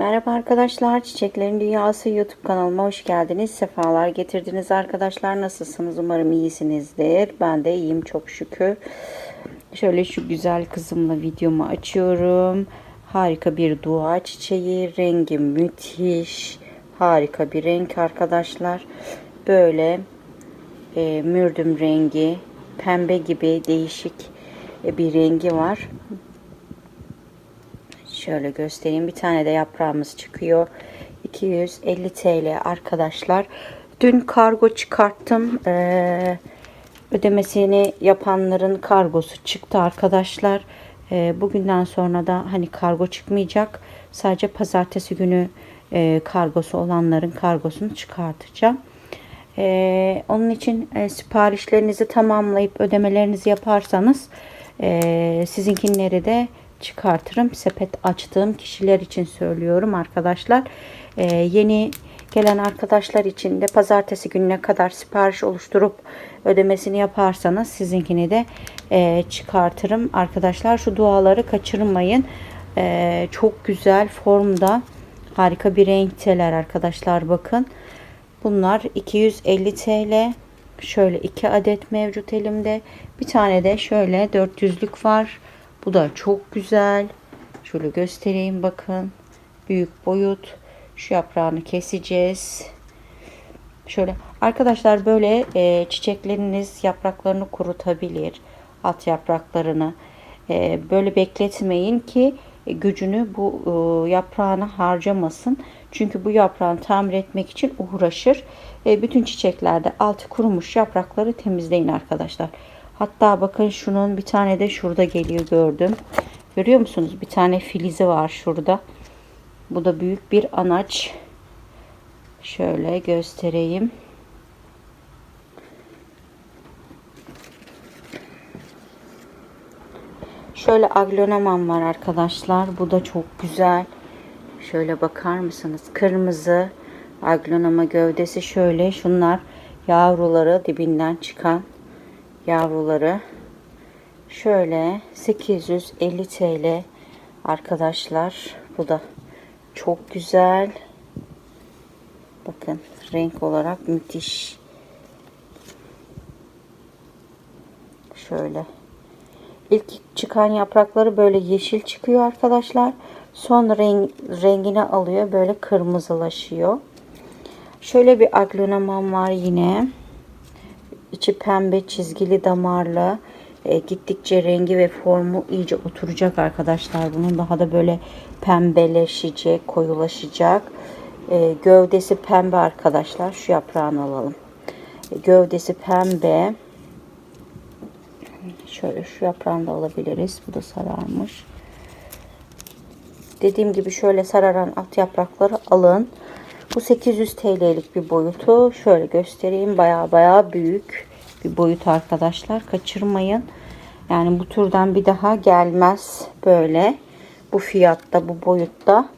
Merhaba arkadaşlar, Çiçeklerin Dünyası YouTube kanalıma hoş geldiniz. Sefalar getirdiniz arkadaşlar. Nasılsınız? Umarım iyisinizdir. Ben de iyiyim çok şükür. Şöyle şu güzel kızımla videomu açıyorum. Harika bir dua çiçeği. Rengi müthiş. Harika bir renk arkadaşlar. Böyle e, mürdüm rengi, pembe gibi değişik e, bir rengi var. Şöyle göstereyim. Bir tane de yaprağımız çıkıyor. 250 TL arkadaşlar. Dün kargo çıkarttım. Ee, ödemesini yapanların kargosu çıktı arkadaşlar. Ee, bugünden sonra da hani kargo çıkmayacak. Sadece pazartesi günü e, kargosu olanların kargosunu çıkartacağım. Ee, onun için e, siparişlerinizi tamamlayıp ödemelerinizi yaparsanız e, sizinkileri de çıkartırım. Sepet açtığım kişiler için söylüyorum arkadaşlar. Ee, yeni gelen arkadaşlar için de pazartesi gününe kadar sipariş oluşturup ödemesini yaparsanız sizinkini de e, çıkartırım. Arkadaşlar şu duaları kaçırmayın. E, çok güzel formda harika bir renkteler arkadaşlar bakın. Bunlar 250 TL. Şöyle iki adet mevcut elimde. Bir tane de şöyle 400'lük var. Bu da çok güzel. Şöyle göstereyim bakın. Büyük boyut. Şu yaprağını keseceğiz. Şöyle arkadaşlar böyle e, çiçekleriniz yapraklarını kurutabilir. Alt yapraklarını. E, böyle bekletmeyin ki gücünü bu e, yaprağına harcamasın. Çünkü bu yaprağını tamir etmek için uğraşır. E, bütün çiçeklerde altı kurumuş yaprakları temizleyin arkadaşlar. Hatta bakın şunun bir tane de şurada geliyor gördüm. Görüyor musunuz? Bir tane filizi var şurada. Bu da büyük bir anaç. Şöyle göstereyim. Şöyle aglonamam var arkadaşlar. Bu da çok güzel. Şöyle bakar mısınız? Kırmızı aglonama gövdesi şöyle. Şunlar yavruları dibinden çıkan yavruları. Şöyle 850 TL arkadaşlar. Bu da çok güzel. Bakın renk olarak müthiş. Şöyle. İlk çıkan yaprakları böyle yeşil çıkıyor arkadaşlar. Son renk, rengini alıyor. Böyle kırmızılaşıyor. Şöyle bir aglonamam var yine. İçi pembe çizgili damarlı. E, gittikçe rengi ve formu iyice oturacak arkadaşlar. Bunun daha da böyle pembeleşecek, koyulaşacak. E, gövdesi pembe arkadaşlar. Şu yaprağını alalım. E, gövdesi pembe. Şöyle şu yaprağını da alabiliriz. Bu da sararmış. Dediğim gibi şöyle sararan alt yaprakları alın. Bu 800 TL'lik bir boyutu. Şöyle göstereyim. Baya baya büyük bir boyut arkadaşlar. Kaçırmayın. Yani bu türden bir daha gelmez böyle. Bu fiyatta, bu boyutta.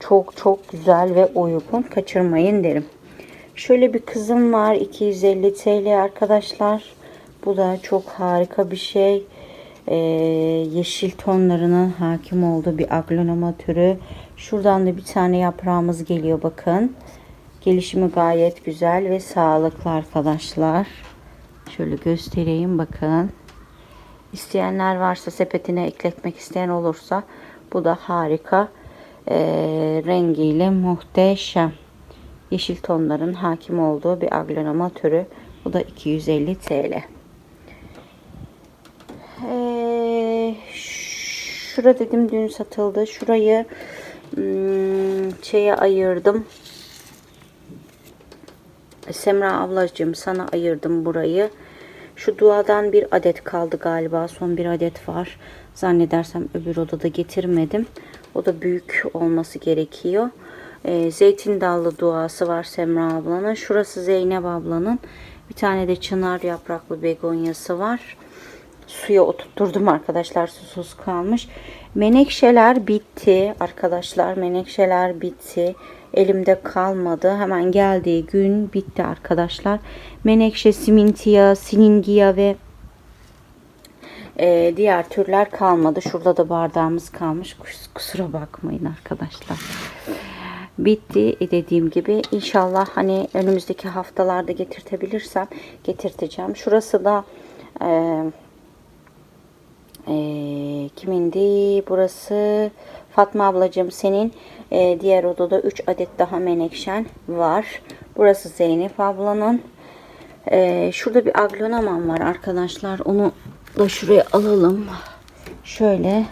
Çok çok güzel ve uygun. Kaçırmayın derim. Şöyle bir kızım var. 250 TL arkadaşlar. Bu da çok harika bir şey. Ee, yeşil tonlarının hakim olduğu bir aglonoma türü. Şuradan da bir tane yaprağımız geliyor bakın. Gelişimi gayet güzel ve sağlıklı arkadaşlar. Şöyle göstereyim bakın. İsteyenler varsa sepetine ekletmek isteyen olursa bu da harika e, rengiyle muhteşem. Yeşil tonların hakim olduğu bir aglonoma türü. Bu da 250 TL. Ee, şura dedim dün satıldı. Şurayı hmm, şeye ayırdım. Semra ablacığım sana ayırdım burayı. Şu duadan bir adet kaldı galiba. Son bir adet var. Zannedersem öbür odada getirmedim. O da büyük olması gerekiyor. Ee, zeytin dallı duası var Semra ablanın. Şurası Zeynep ablanın. Bir tane de çınar yapraklı begonyası var. Suya oturtturdum arkadaşlar. Susuz kalmış. Menekşeler bitti arkadaşlar. Menekşeler bitti. Elimde kalmadı. Hemen geldiği gün bitti arkadaşlar. Menekşe, simintiya, siningiya ve Ee, diğer türler kalmadı. Şurada da bardağımız kalmış. Kus- Kusura bakmayın arkadaşlar. Bitti E, dediğim gibi. İnşallah hani önümüzdeki haftalarda getirtebilirsem getirteceğim. Şurası da eee ee, kimindi? Burası Fatma ablacığım senin Ee, diğer odada 3 adet daha menekşen var. Burası Zeynep ablanın. Ee, şurada bir aglonaman var arkadaşlar. Onu da şuraya alalım. Şöyle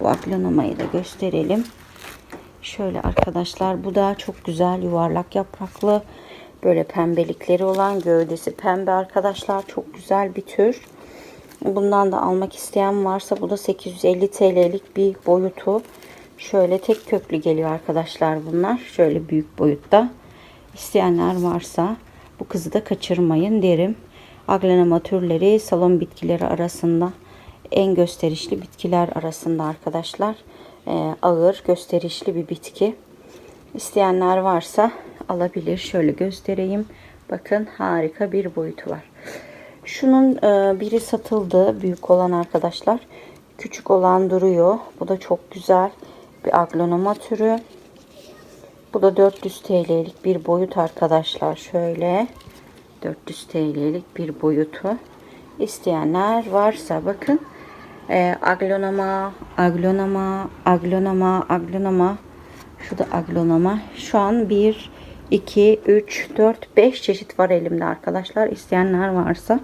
bu aglonamayı da gösterelim. Şöyle arkadaşlar bu da çok güzel yuvarlak yapraklı. Böyle pembelikleri olan gövdesi pembe arkadaşlar. Çok güzel bir tür. Bundan da almak isteyen varsa bu da 850 TL'lik bir boyutu. Şöyle tek köklü geliyor arkadaşlar bunlar. Şöyle büyük boyutta. İsteyenler varsa bu kızı da kaçırmayın derim. Aglenema türleri salon bitkileri arasında en gösterişli bitkiler arasında arkadaşlar. Ee, ağır gösterişli bir bitki. İsteyenler varsa alabilir. Şöyle göstereyim. Bakın harika bir boyutu var. Şunun e, biri satıldı. Büyük olan arkadaşlar. Küçük olan duruyor. Bu da çok güzel bir aglonoma türü. Bu da 400 TL'lik bir boyut arkadaşlar. Şöyle 400 TL'lik bir boyutu. İsteyenler varsa bakın. E, aglonoma, aglonoma, aglonoma, aglonoma. Şu da aglonoma. Şu an 1, 2, 3, 4, 5 çeşit var elimde arkadaşlar. İsteyenler varsa.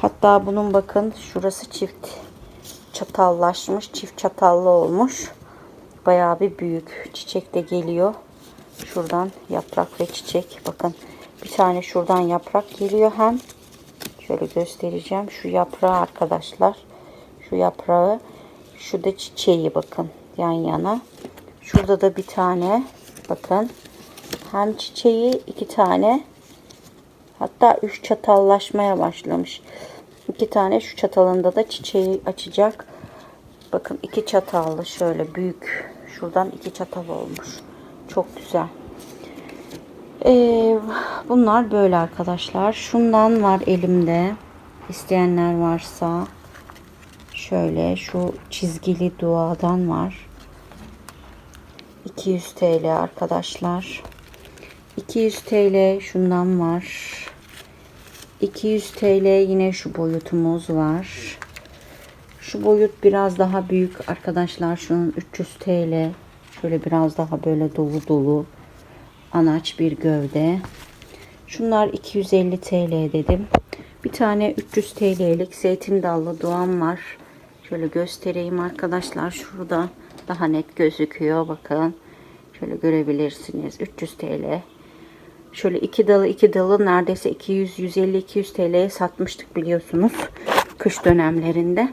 Hatta bunun bakın şurası çift çatallaşmış. Çift çatallı olmuş. Bayağı bir büyük. Çiçek de geliyor. Şuradan yaprak ve çiçek. Bakın bir tane şuradan yaprak geliyor hem. Şöyle göstereceğim. Şu yaprağı arkadaşlar. Şu yaprağı. Şu da çiçeği bakın yan yana. Şurada da bir tane bakın. Hem çiçeği iki tane hatta üç çatallaşmaya başlamış. İki tane şu çatalında da çiçeği açacak. Bakın iki çatallı şöyle büyük. Şuradan iki çatal olmuş. Çok güzel. Ee, bunlar böyle arkadaşlar. Şundan var elimde. İsteyenler varsa şöyle şu çizgili duadan var. 200 TL arkadaşlar. 200 TL şundan var. 200 TL yine şu boyutumuz var. Şu boyut biraz daha büyük arkadaşlar. Şunun 300 TL. Şöyle biraz daha böyle dolu dolu. Anaç bir gövde. Şunlar 250 TL dedim. Bir tane 300 TL'lik zeytin dallı doğan var. Şöyle göstereyim arkadaşlar. Şurada daha net gözüküyor. Bakın. Şöyle görebilirsiniz. 300 TL. Şöyle iki dalı iki dalı neredeyse 200 150 200 TL'ye satmıştık biliyorsunuz. Kış dönemlerinde.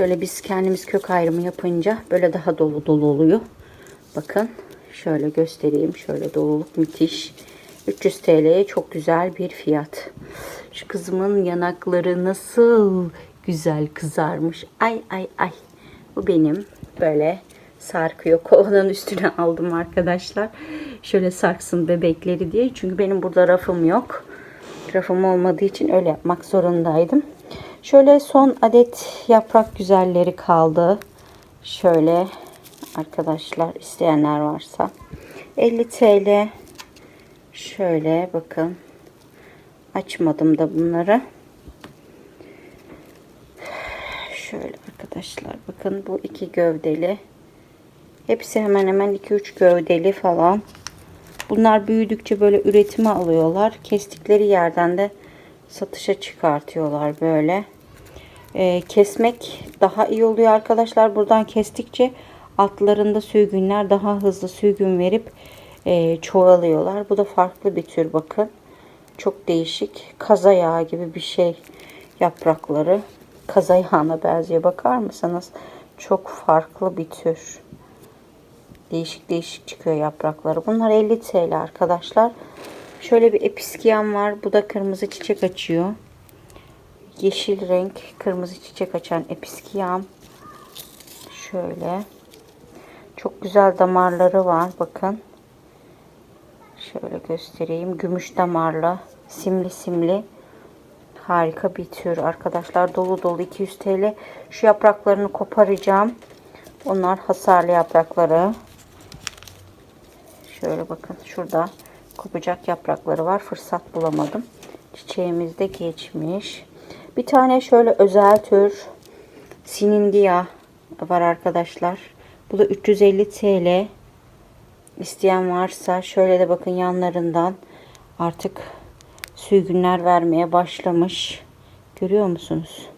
Şöyle biz kendimiz kök ayrımı yapınca böyle daha dolu dolu oluyor. Bakın şöyle göstereyim. Şöyle doluluk müthiş. 300 TL'ye çok güzel bir fiyat. Şu kızımın yanakları nasıl güzel kızarmış. Ay ay ay. Bu benim böyle sarkıyor. Kovanın üstüne aldım arkadaşlar. Şöyle sarksın bebekleri diye. Çünkü benim burada rafım yok. Rafım olmadığı için öyle yapmak zorundaydım. Şöyle son adet yaprak güzelleri kaldı. Şöyle arkadaşlar isteyenler varsa. 50 TL şöyle bakın. Açmadım da bunları. Şöyle arkadaşlar bakın bu iki gövdeli. Hepsi hemen hemen 2-3 gövdeli falan. Bunlar büyüdükçe böyle üretime alıyorlar. Kestikleri yerden de satışa çıkartıyorlar böyle Ee, kesmek daha iyi oluyor arkadaşlar buradan kestikçe altlarında sürgünler daha hızlı sürgün verip e, çoğalıyorlar. Bu da farklı bir tür bakın. Çok değişik. Kaza yağı gibi bir şey yaprakları. Kaza yağına benziyor. Bakar mısınız? Çok farklı bir tür. Değişik değişik çıkıyor yaprakları. Bunlar 50 TL arkadaşlar. Şöyle bir episkiyan var. Bu da kırmızı çiçek açıyor. Yeşil renk kırmızı çiçek açan episkiyan. Şöyle. Çok güzel damarları var. Bakın. Şöyle göstereyim. Gümüş damarlı. Simli simli. Harika bir tür arkadaşlar. Dolu dolu 200 TL. Şu yapraklarını koparacağım. Onlar hasarlı yaprakları. Şöyle bakın şurada kopacak yaprakları var. Fırsat bulamadım. Çiçeğimiz de geçmiş. Bir tane şöyle özel tür sinindiya var arkadaşlar. Bu da 350 TL. İsteyen varsa şöyle de bakın yanlarından artık sürgünler vermeye başlamış. Görüyor musunuz?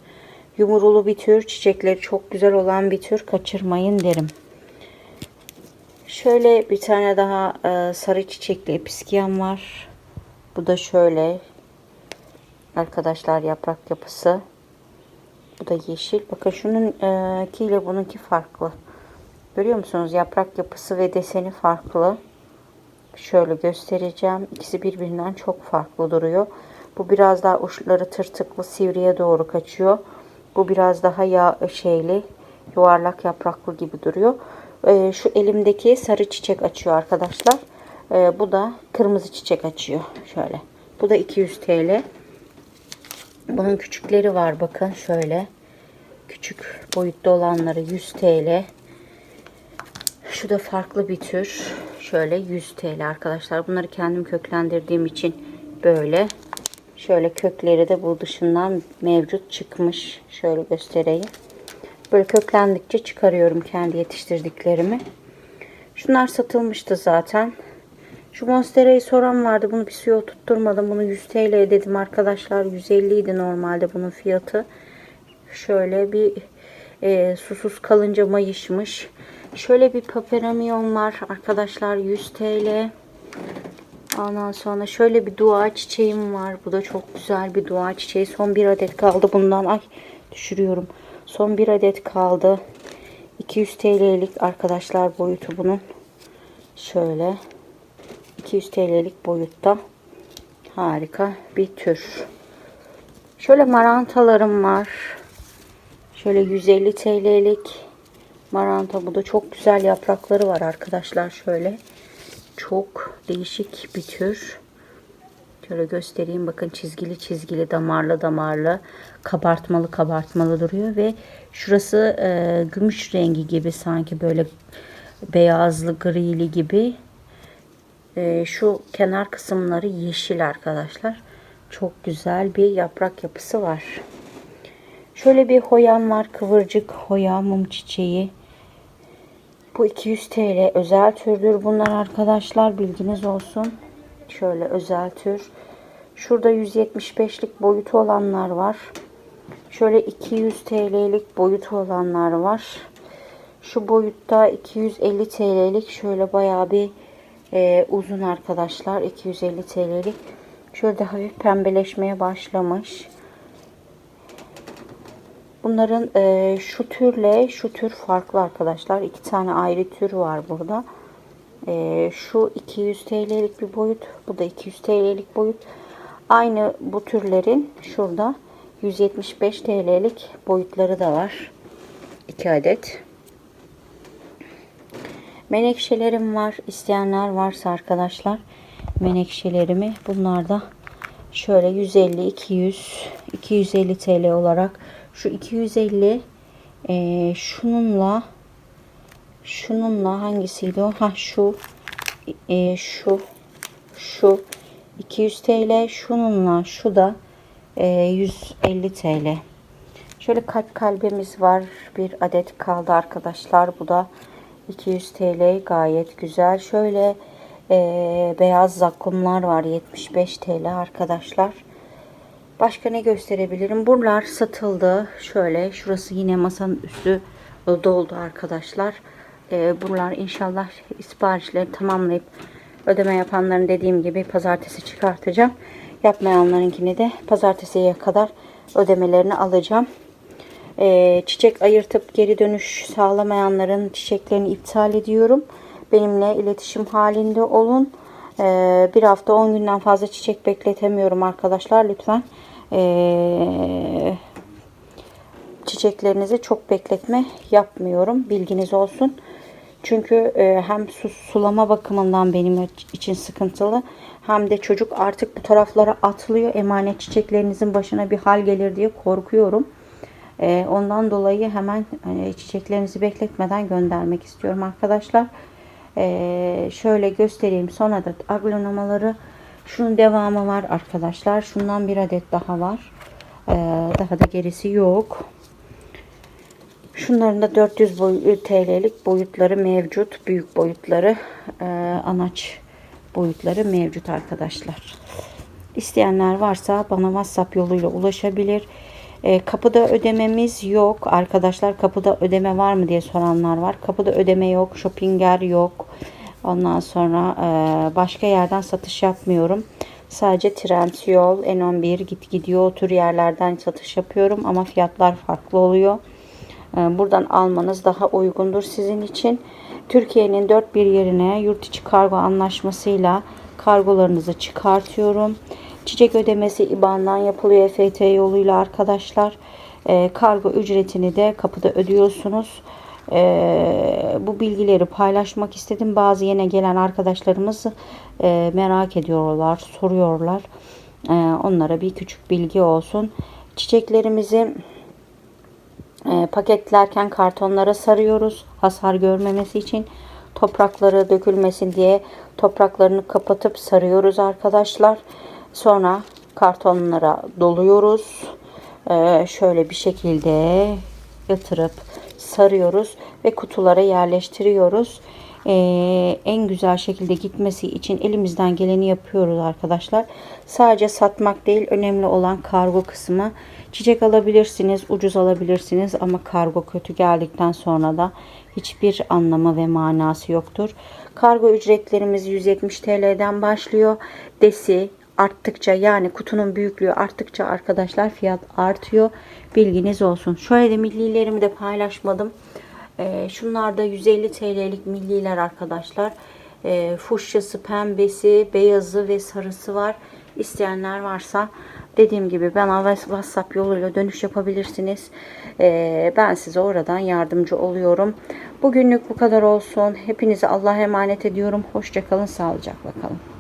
Yumurulu bir tür. Çiçekleri çok güzel olan bir tür. Kaçırmayın derim. Şöyle bir tane daha e, sarı çiçekli episkiyam var. Bu da şöyle. Arkadaşlar yaprak yapısı. Bu da yeşil. Bakın şunun e, ile bununki farklı. Görüyor musunuz? Yaprak yapısı ve deseni farklı. Şöyle göstereceğim. İkisi birbirinden çok farklı duruyor. Bu biraz daha uçları tırtıklı sivriye doğru kaçıyor. Bu biraz daha yağ şeyli yuvarlak yapraklı gibi duruyor. Ee, şu elimdeki sarı çiçek açıyor arkadaşlar. Ee, bu da kırmızı çiçek açıyor. Şöyle. Bu da 200 TL. Bunun küçükleri var bakın şöyle. Küçük boyutta olanları 100 TL. Şu da farklı bir tür. Şöyle 100 TL arkadaşlar. Bunları kendim köklendirdiğim için böyle. Şöyle kökleri de bu dışından mevcut çıkmış. Şöyle göstereyim. Böyle köklendikçe çıkarıyorum kendi yetiştirdiklerimi. Şunlar satılmıştı zaten. Şu monsterayı soran vardı. Bunu bir suya tutturmadım. Bunu 100 TL dedim arkadaşlar. 150 idi normalde bunun fiyatı. Şöyle bir e, susuz kalınca mayışmış. Şöyle bir paperamion var arkadaşlar 100 TL. Ondan sonra şöyle bir dua çiçeğim var. Bu da çok güzel bir dua çiçeği. Son bir adet kaldı bundan. Ay düşürüyorum. Son bir adet kaldı. 200 TL'lik arkadaşlar boyutu bunun. Şöyle 200 TL'lik boyutta. Harika bir tür. Şöyle marantalarım var. Şöyle 150 TL'lik maranta. Bu da çok güzel yaprakları var arkadaşlar. Şöyle çok değişik bir tür. Şöyle göstereyim. Bakın çizgili çizgili, damarlı damarlı, kabartmalı kabartmalı duruyor ve şurası e, gümüş rengi gibi sanki böyle beyazlı grili gibi. E, şu kenar kısımları yeşil arkadaşlar. Çok güzel bir yaprak yapısı var. Şöyle bir hoyan var. Kıvırcık hoya mum çiçeği. Bu 200 TL özel türdür bunlar arkadaşlar bilginiz olsun. Şöyle özel tür. Şurada 175'lik boyutu olanlar var. Şöyle 200 TL'lik boyutu olanlar var. Şu boyutta 250 TL'lik şöyle bayağı bir e, uzun arkadaşlar. 250 TL'lik. De hafif pembeleşmeye başlamış. Bunların e, şu türle şu tür farklı arkadaşlar. İki tane ayrı tür var burada. E, şu 200 TL'lik bir boyut. Bu da 200 TL'lik boyut. Aynı bu türlerin şurada 175 TL'lik boyutları da var. 2 adet. Menekşelerim var. İsteyenler varsa arkadaşlar menekşelerimi bunlar da şöyle 150 200 250 TL olarak şu 250 e, şununla şununla hangisiydi o? Ha şu e, şu şu 200 TL şununla şu da e, 150 TL. Şöyle kalp kalbimiz var. Bir adet kaldı arkadaşlar. Bu da 200 TL gayet güzel. Şöyle e, beyaz zakkumlar var 75 TL arkadaşlar. Başka ne gösterebilirim? Buralar satıldı. Şöyle şurası yine masanın üstü doldu arkadaşlar. E, buralar inşallah siparişleri tamamlayıp ödeme yapanların dediğim gibi pazartesi çıkartacağım. Yapmayanlarınkini de pazartesiye kadar ödemelerini alacağım. Ee, çiçek ayırtıp geri dönüş sağlamayanların çiçeklerini iptal ediyorum. Benimle iletişim halinde olun. Ee, bir hafta 10 günden fazla çiçek bekletemiyorum arkadaşlar. Lütfen ee, çiçeklerinizi çok bekletme yapmıyorum. Bilginiz olsun. Çünkü e, hem su, sulama bakımından benim için sıkıntılı hem de çocuk artık bu taraflara atlıyor. Emanet çiçeklerinizin başına bir hal gelir diye korkuyorum. E, ondan dolayı hemen hani, çiçeklerinizi bekletmeden göndermek istiyorum arkadaşlar. E, şöyle göstereyim. Son adet aglonamaları. Şunun devamı var arkadaşlar. Şundan bir adet daha var. E, daha da gerisi yok. Şunların da 400 boy- TL'lik boyutları mevcut. Büyük boyutları, e, anaç boyutları mevcut arkadaşlar. İsteyenler varsa bana WhatsApp yoluyla ulaşabilir. E, kapıda ödememiz yok. Arkadaşlar kapıda ödeme var mı diye soranlar var. Kapıda ödeme yok. Shopping'er yok. Ondan sonra e, başka yerden satış yapmıyorum. Sadece Trendyol, N11 git gidiyor o tür yerlerden satış yapıyorum ama fiyatlar farklı oluyor. Ee, Buradan almanız daha uygundur sizin için. Türkiye'nin dört bir yerine yurt içi kargo anlaşmasıyla kargolarınızı çıkartıyorum. Çiçek ödemesi IBAN'dan yapılıyor EFT yoluyla arkadaşlar. Ee, kargo ücretini de kapıda ödüyorsunuz. Ee, bu bilgileri paylaşmak istedim. Bazı yeni gelen arkadaşlarımız e, merak ediyorlar, soruyorlar. Ee, onlara bir küçük bilgi olsun. Çiçeklerimizi e, paketlerken kartonlara sarıyoruz. Hasar görmemesi için toprakları dökülmesin diye topraklarını kapatıp sarıyoruz arkadaşlar. Sonra kartonlara doluyoruz. E, şöyle bir şekilde yatırıp sarıyoruz ve kutulara yerleştiriyoruz. E, en güzel şekilde gitmesi için elimizden geleni yapıyoruz arkadaşlar. Sadece satmak değil önemli olan kargo kısmı. Çiçek alabilirsiniz, ucuz alabilirsiniz ama kargo kötü geldikten sonra da hiçbir anlamı ve manası yoktur. Kargo ücretlerimiz 170 TL'den başlıyor. Desi arttıkça yani kutunun büyüklüğü arttıkça arkadaşlar fiyat artıyor. Bilginiz olsun. Şöyle de millilerimi de paylaşmadım. Ee, şunlar da 150 TL'lik milliler arkadaşlar. Ee, fuşyası, pembesi, beyazı ve sarısı var. İsteyenler varsa dediğim gibi bana WhatsApp yoluyla dönüş yapabilirsiniz. Ee, ben size oradan yardımcı oluyorum. Bugünlük bu kadar olsun. Hepinizi Allah'a emanet ediyorum. Hoşçakalın, sağlıcakla kalın.